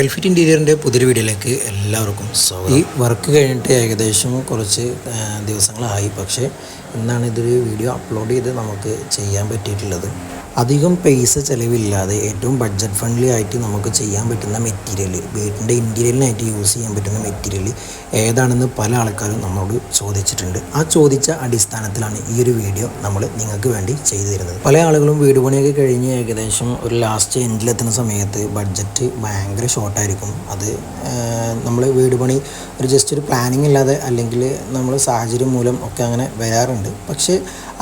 വെൽഫിറ്റ് ഇന്റീരിയറിന്റെ പുതിയൊരു വീഡിയോയിലേക്ക് എല്ലാവർക്കും സ്വാഗതം. ഈ വർക്ക് കഴിഞ്ഞിട്ട് ഏകദേശം കുറച്ച് ദിവസങ്ങളായി. പക്ഷേ ഇന്നാണ് ഇതൊരു വീഡിയോ അപ്ലോഡ് ചെയ്ത് നമുക്ക് ചെയ്യാൻ പറ്റിയിട്ടുള്ളത്. അധികം പൈസ ചിലവില്ലാതെ ഏറ്റവും ബഡ്ജറ്റ് ഫ്രണ്ട്ലി ആയിട്ട് നമുക്ക് ചെയ്യാൻ പറ്റുന്ന മെറ്റീരിയൽ വീട്ടിന്റെ ഇന്റീരിയലിനായിട്ട് യൂസ് ചെയ്യാൻ പറ്റുന്ന മെറ്റീരിയൽ ഏതാണെന്ന് പല ആൾക്കാരും നമ്മളോട് ചോദിച്ചിട്ടുണ്ട്. ആ ചോദിച്ച അടിസ്ഥാനത്തിലാണ് ഈ ഒരു വീഡിയോ നമ്മൾ നിങ്ങൾക്ക് വേണ്ടി ചെയ്തു തരുന്നത്. പല ആളുകളും വീട് പണിയൊക്കെ കഴിഞ്ഞ് ഏകദേശം ഒരു ലാസ്റ്റ് എൻഡിലെത്തുന്ന സമയത്ത് ബഡ്ജറ്റ് ഭയങ്കര ഷോർട്ടായിരിക്കും അത് നമ്മൾ വീട് പണി ഒരു ജസ്റ്റ് ഒരു പ്ലാനിങ് ഇല്ലാതെ അല്ലെങ്കിൽ നമ്മൾ സാഹചര്യം മൂലം ഒക്കെ അങ്ങനെ വരാറുണ്ട്. പക്ഷേ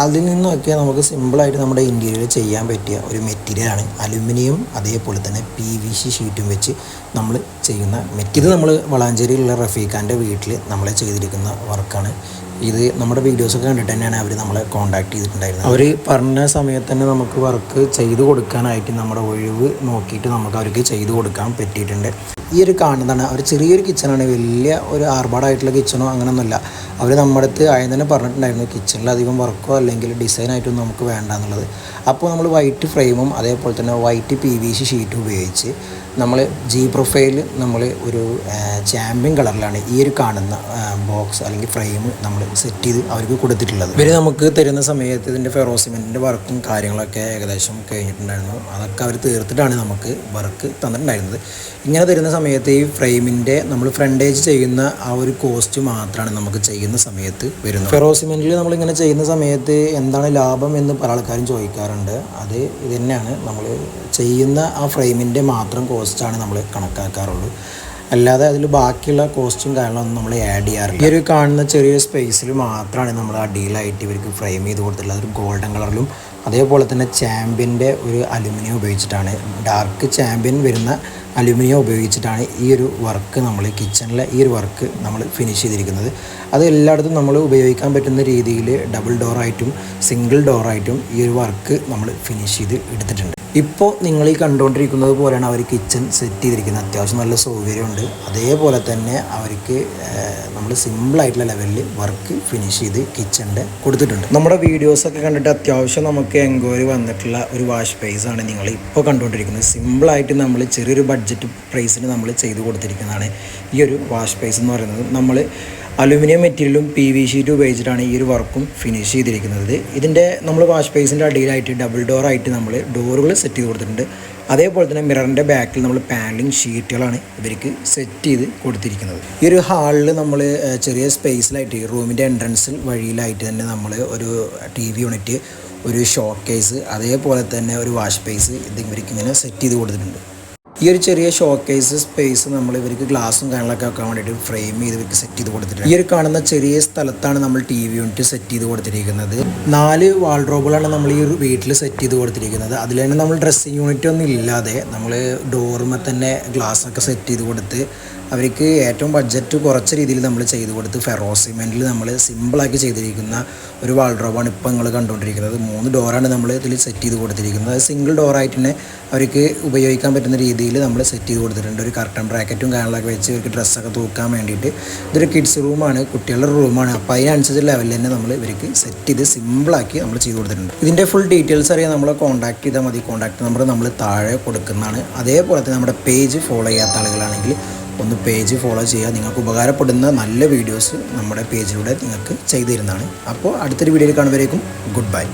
അതിൽ നിന്നൊക്കെ നമുക്ക് സിമ്പിളായിട്ട് നമ്മുടെ ഇന്റീരിയൽ ചെയ്യാൻ പറ്റിയ ഒരു മെറ്റീരിയലാണ് അലുമിനിയം അതേപോലെ തന്നെ പി വി സി ഷീറ്റും വെച്ച് നമ്മൾ ചെയ്യുന്ന ഇത് നമ്മൾ വളാഞ്ചേരിയിലുള്ള റഫീഖാന്റെ വീട്ടിൽ നമ്മളെ ചെയ്തിരിക്കുന്ന വർക്കാണ് ഇത് നമ്മുടെ വീഡിയോസൊക്കെ കണ്ടിട്ട് തന്നെയാണ് അവർ നമ്മളെ കോൺടാക്ട് ചെയ്തിട്ടുണ്ടായിരുന്നത്. അവർ പറഞ്ഞ സമയത്ത് തന്നെ നമുക്ക് വർക്ക് ചെയ്തു കൊടുക്കാനായിട്ട് നമ്മുടെ ഒഴിവ് നോക്കിയിട്ട് നമുക്ക് അവർക്ക് ചെയ്തു കൊടുക്കാൻ പറ്റിയിട്ടുണ്ട്. ഈ ഒരു കാണുന്നതാണ് അവർ ചെറിയൊരു കിച്ചണാണ് വലിയ ഒരു ആർഭാടായിട്ടുള്ള കിച്ചണോ അങ്ങനെയൊന്നുമില്ല അവർ നമ്മുടെ അടുത്ത് ആദ്യം തന്നെ പറഞ്ഞിട്ടുണ്ടായിരുന്നു കിച്ചണിൽ അധികം വർക്കോ അല്ലെങ്കിൽ ഡിസൈനായിട്ടൊന്നും നമുക്ക് വേണ്ട എന്നുള്ളത്. അപ്പോൾ നമ്മൾ വൈറ്റ് ഫ്രെയിമും അതേപോലെ തന്നെ വൈറ്റ് പി വി സി ഷീറ്റും ഉപയോഗിച്ച് നമ്മൾ ജി പ്രൊഫൈൽ നമ്മൾ ഒരു ചാമ്പ്യൻ കളറിലാണ് ഈ ഒരു കാണുന്ന ബോക്സ് അല്ലെങ്കിൽ ഫ്രെയിം നമ്മൾ സെറ്റ് ചെയ്ത് അവർക്ക് കൊടുത്തിട്ടുള്ളത്. ഇവർ നമുക്ക് തരുന്ന സമയത്ത് ഇതിന്റെ ഫെറോസിമെന്റിന്റെ വർക്കും കാര്യങ്ങളൊക്കെ ഏകദേശം കഴിഞ്ഞിട്ടുണ്ടായിരുന്നു. അതൊക്കെ അവർ തീർത്തിട്ടാണ് നമുക്ക് വർക്ക് തന്നിട്ടുണ്ടായിരുന്നത്. ഇങ്ങനെ തരുന്ന സമയത്ത് ഈ ഫ്രെയിമിന്റെ നമ്മൾ ഫ്രണ്ടേജ് ചെയ്യുന്ന ആ ഒരു കോസ്റ്റ് മാത്രമാണ് നമുക്ക് ചെയ്യുന്ന സമയത്ത് വരുന്നത്. ഫെറോസിമെന്റിൽ നമ്മളിങ്ങനെ ചെയ്യുന്ന സമയത്ത് എന്താണ് ലാഭം എന്ന് പല ആൾക്കാരും ചോദിക്കാറുണ്ട്. അത് ഇത് തന്നെയാണ് നമ്മൾ ചെയ്യുന്ന ആ ഫ്രെയിമിന്റെ മാത്രം കോസ്റ്റാണ് നമ്മൾ കണക്കാക്കാറുള്ളൂ. അല്ലാതെ അതിൽ ബാക്കിയുള്ള കോസ്റ്റും കാര്യങ്ങളൊന്നും നമ്മൾ ആഡ് ചെയ്യാറില്ല. ഈ ഒരു കാണുന്ന ചെറിയ സ്പേസിൽ മാത്രമാണ് നമ്മൾ ആ അടിയിലായിട്ട് ഇവർക്ക് ഫ്രെയിം ചെയ്ത് കൊടുത്തിട്ടുള്ളത്. ഒരു ഗോൾഡൻ കളറിലും അതേപോലെ തന്നെ ചാമ്പ്യന്റെ ഒരു അലുമിനിയം ഉപയോഗിച്ചിട്ടാണ്. ഡാർക്ക് ചാമ്പ്യൻ വരുന്ന അലുമിനിയം ഉപയോഗിച്ചിട്ടാണ് ഈ ഒരു വർക്ക് നമ്മൾ കിച്ചണിലെ ഈ ഒരു വർക്ക് നമ്മൾ ഫിനിഷ് ചെയ്തിരിക്കുന്നത്. അത് എല്ലായിടത്തും നമ്മൾ ഉപയോഗിക്കാൻ പറ്റുന്ന രീതിയിൽ ഡബിൾ ഡോറായിട്ടും സിംഗിൾ ഡോറായിട്ടും ഈ ഒരു വർക്ക് നമ്മൾ ഫിനിഷ് ചെയ്ത് എടുത്തിട്ടുണ്ട്. ഇപ്പോൾ നിങ്ങൾ ഈ കണ്ടുകൊണ്ടിരിക്കുന്നത് പോലെയാണ് അവർ കിച്ചൺ സെറ്റ് ചെയ്തിരിക്കുന്നത്. അത്യാവശ്യം നല്ല സൗകര്യമുണ്ട്. അതേപോലെ തന്നെ അവർക്ക് നമ്മൾ സിമ്പിളായിട്ടുള്ള ലെവലിൽ വർക്ക് ഫിനിഷ് ചെയ്ത് കിച്ചണിന്റെ കൊടുത്തിട്ടുണ്ട്. നമ്മുടെ വീഡിയോസൊക്കെ കണ്ടിട്ട് അത്യാവശ്യം നമുക്ക് എൻക്വയറി വന്നിട്ടുള്ള ഒരു വാഷ് പ്രൈസ് ആണ് നിങ്ങൾ ഇപ്പോൾ കണ്ടുകൊണ്ടിരിക്കുന്നത്. സിമ്പിളായിട്ട് നമ്മൾ ചെറിയൊരു ബഡ്ജറ്റ് പ്രൈസിന് നമ്മൾ ചെയ്ത് കൊടുത്തിരിക്കുന്നതാണ് ഈ ഒരു വാഷ് പ്രൈസ് എന്ന് പറയുന്നത്. നമ്മൾ അലുമിനിയം മെറ്റീരിയലും പി വി ഷീറ്റ് ഉപയോഗിച്ചിട്ടാണ് ഈ ഒരു വർക്കും ഫിനിഷ് ചെയ്തിരിക്കുന്നത്. ഇതിന്റെ നമ്മൾ വാഷ് ബേസിന്റെ അടിയിലായിട്ട് ഡബിൾ ഡോറായിട്ട് നമ്മൾ ഡോറുകൾ സെറ്റ് ചെയ്ത് കൊടുത്തിട്ടുണ്ട്. അതേപോലെ തന്നെ മിററിന്റെ ബാക്കിൽ നമ്മൾ പാനലിംഗ് ഷീറ്റുകളാണ് ഇവർക്ക് സെറ്റ് ചെയ്ത് കൊടുത്തിരിക്കുന്നത്. ഈ ഒരു ഹാളിൽ നമ്മൾ ചെറിയ സ്പേസിലായിട്ട് റൂമിന്റെ എൻട്രൻസിൽ വഴിയിലായിട്ട് തന്നെ നമ്മൾ ഒരു ടി വി യൂണിറ്റ് ഒരു ഷോക്കേസ് കേസ് അതേപോലെ തന്നെ ഒരു വാഷ് ബേസ് ഇത് ഇവർക്ക് ഇങ്ങനെ സെറ്റ് ചെയ്ത് കൊടുത്തിട്ടുണ്ട്. ഈ ഒരു ചെറിയ ഷോക്കേസ് സ്പേസ് നമ്മൾ ഇവർക്ക് ഗ്ലാസും കാര്യങ്ങളൊക്കെ വെക്കാൻ വേണ്ടിയിട്ട് ഫ്രെയിം ചെയ്ത് ഇവർക്ക് സെറ്റ് ചെയ്ത് കൊടുത്തിട്ടുണ്ട്. ഈ ഒരു കാണുന്ന ചെറിയ സ്ഥലത്താണ് നമ്മൾ ടി വി യൂണിറ്റ് സെറ്റ് ചെയ്ത് കൊടുത്തിരിക്കുന്നത്. നാല് വാൾഡ്രോബുകളാണ് നമ്മൾ ഈ വീട്ടിൽ സെറ്റ് ചെയ്ത് കൊടുത്തിരിക്കുന്നത്. അതിൽ തന്നെ നമ്മൾ ഡ്രസ്സിങ് യൂണിറ്റ് ഒന്നും ഇല്ലാതെ നമ്മൾ ഡോറുമേ തന്നെ ഗ്ലാസ്സൊക്കെ സെറ്റ് ചെയ്ത് കൊടുത്ത് അവർക്ക് ഏറ്റവും ബഡ്ജറ്റ് കുറച്ച രീതിയിൽ നമ്മൾ ചെയ്ത് കൊടുത്ത് ഫെറോ സിമെന്റിൽ നമ്മൾ സിമ്പിളാക്കി ചെയ്തിരിക്കുന്ന ഒരു വാൾഡ്രോബാണ് ഇപ്പോൾ നിങ്ങൾ കണ്ടുകൊണ്ടിരിക്കുന്നത്. മൂന്ന് ഡോറാണ് നമ്മൾ ഇതിൽ സെറ്റ് ചെയ്ത് കൊടുത്തിരിക്കുന്നത്. സിംഗിൾ ഡോറായിട്ട് തന്നെ അവർക്ക് ഉപയോഗിക്കാൻ പറ്റുന്ന രീതിയിൽ നമ്മൾ സെറ്റ് ചെയ്ത് കൊടുത്തിട്ടുണ്ട്. ഒരു കർട്ടൺ ബ്രാക്കറ്റും കാര്യങ്ങളൊക്കെ വെച്ച് ഇവർക്ക് ഡ്രസ്സൊക്കെ തൂക്കാൻ വേണ്ടിയിട്ട്. ഇതൊരു കിഡ്സ് റൂമാണ് കുട്ടികളുടെ റൂമാണ് അപ്പോൾ അതിനനുസരിച്ച് ലെവലിൽ തന്നെ നമ്മൾ ഇവർക്ക് സെറ്റ് ചെയ്ത് സിമ്പിളാക്കി നമ്മൾ ചെയ്ത് കൊടുത്തിട്ടുണ്ട്. ഇതിന്റെ ഫുൾ ഡീറ്റെയിൽസ് അറിയാൻ നമ്മളെ കോൺടാക്ട് ചെയ്താൽ മതി. കോൺടാക്ട് നമ്പർ നമ്മൾ താഴെ കൊടുക്കുന്നതാണ്. അതേപോലെ തന്നെ നമ്മുടെ പേജ് ഫോളോ ചെയ്യാത്ത ആളുകളാണെങ്കിൽ ഒന്ന് പേജ് ഫോളോ ചെയ്യുക. നിങ്ങൾക്ക് ഉപകാരപ്പെടുന്ന നല്ല വീഡിയോസ് നമ്മുടെ പേജിലൂടെ നിങ്ങൾക്ക് ചെയ്തു തരുന്നതാണ്. അപ്പോൾ അടുത്തൊരു വീഡിയോയിൽ കാണുമ്പോഴേക്കും ഗുഡ് ബൈ